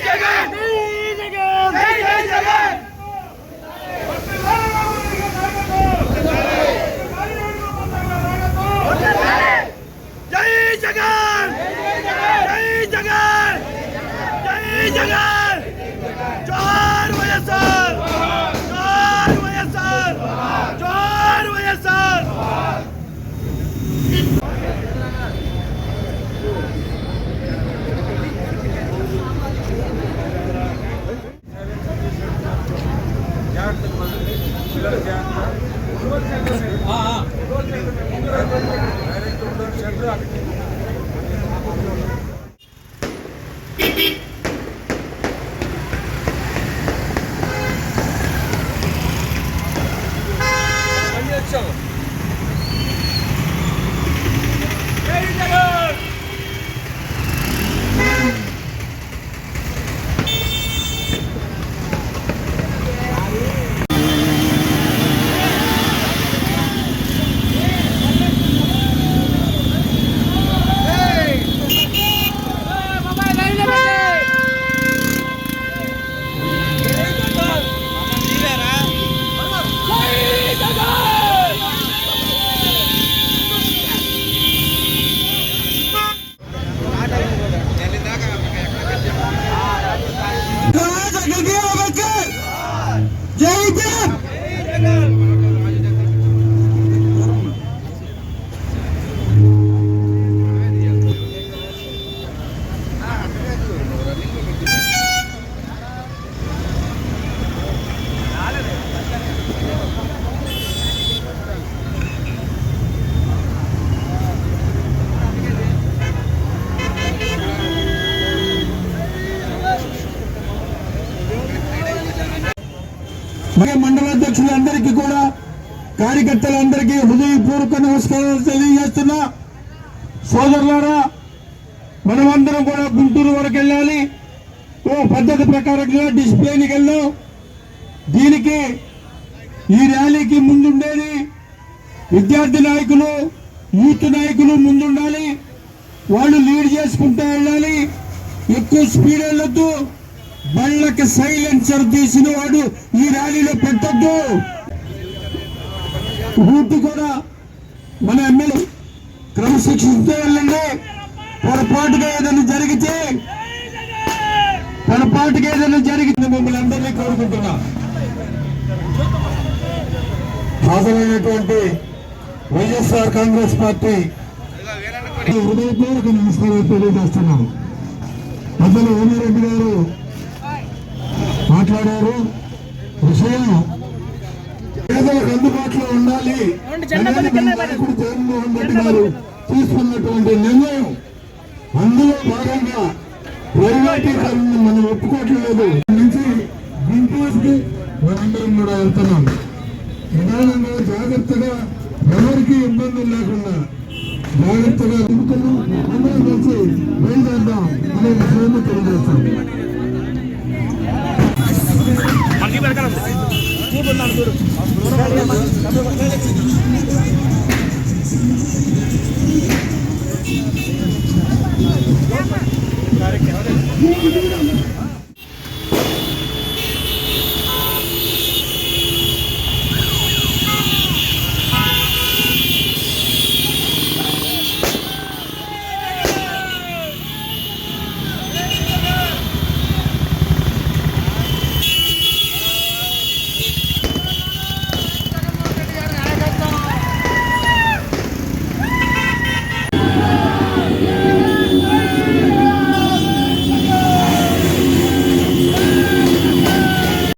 జగన్ జై జై జగన్! జై జగన్! జై జగన్! జై జగన్! ಹಾಂ ಹಾಂ అధ్యక్షులందరికీ కూడా కార్యకర్తలందరికీ హృదయపూర్వక నమస్కారాలు తెలియజేస్తున్నా. సోదరులారా మనమందరం కూడా గుంటూరు వరకు వెళ్ళాలి. ఓ పద్ధతి ప్రకారంగా డిస్ప్లేనికి వెళ్ళాం దీనికి ఈ ర్యాలీకి ముందుండేది విద్యార్థి నాయకులు యూత్ నాయకులు ముందుండాలి. వాళ్ళు లీడ్ చేసుకుంటూ వెళ్ళాలి. ఎక్కువ స్పీడ్ వెళ్ళొద్దు. బళ్ళకి సైలెన్సర్ తీసిన వాడు ఈ ర్యాలీలో పెట్టద్దు. రూట్ కూడా మన ఎమ్మెల్యే క్రమశిక్షణతో వెళ్ళండి. పొరపాటుగా ఏదైనా జరిగితే పొరపాటుగా ఏదైనా జరిగితే మిమ్మల్ని అందరినీ కోరుకుంటున్నా. హాజరైనటువంటి వైఎస్ఆర్ కాంగ్రెస్ పార్టీ హృదయపూర్వక నమస్కారాలు తెలియజేస్తున్నాను. అసలు ఓమిరెడ్డి గారు మాట్లాడారు. విషయం పేదలకు అందుబాటులో ఉండాలి. నాయకుడు జగన్మోహన్ రెడ్డి గారు తీసుకున్నటువంటి నిర్ణయం. అందులో భాగంగా ప్రైవేటీకరణ మనం ఒప్పుకోవట్లేదు. నుంచి గుంటూరుకి మనందరం కూడా వెళ్తున్నాం. నిదానంగా జాగ్రత్తగా ఎవరికి ఇబ్బందులు లేకుండా జాగ్రత్తగా ఎన్నుకున్నాం అందరం కలిసి బయలుదేరదాం. అనే విషయాన్ని తెలియజేస్తాం. చూపున్నాను చూడు కార్యక్రమం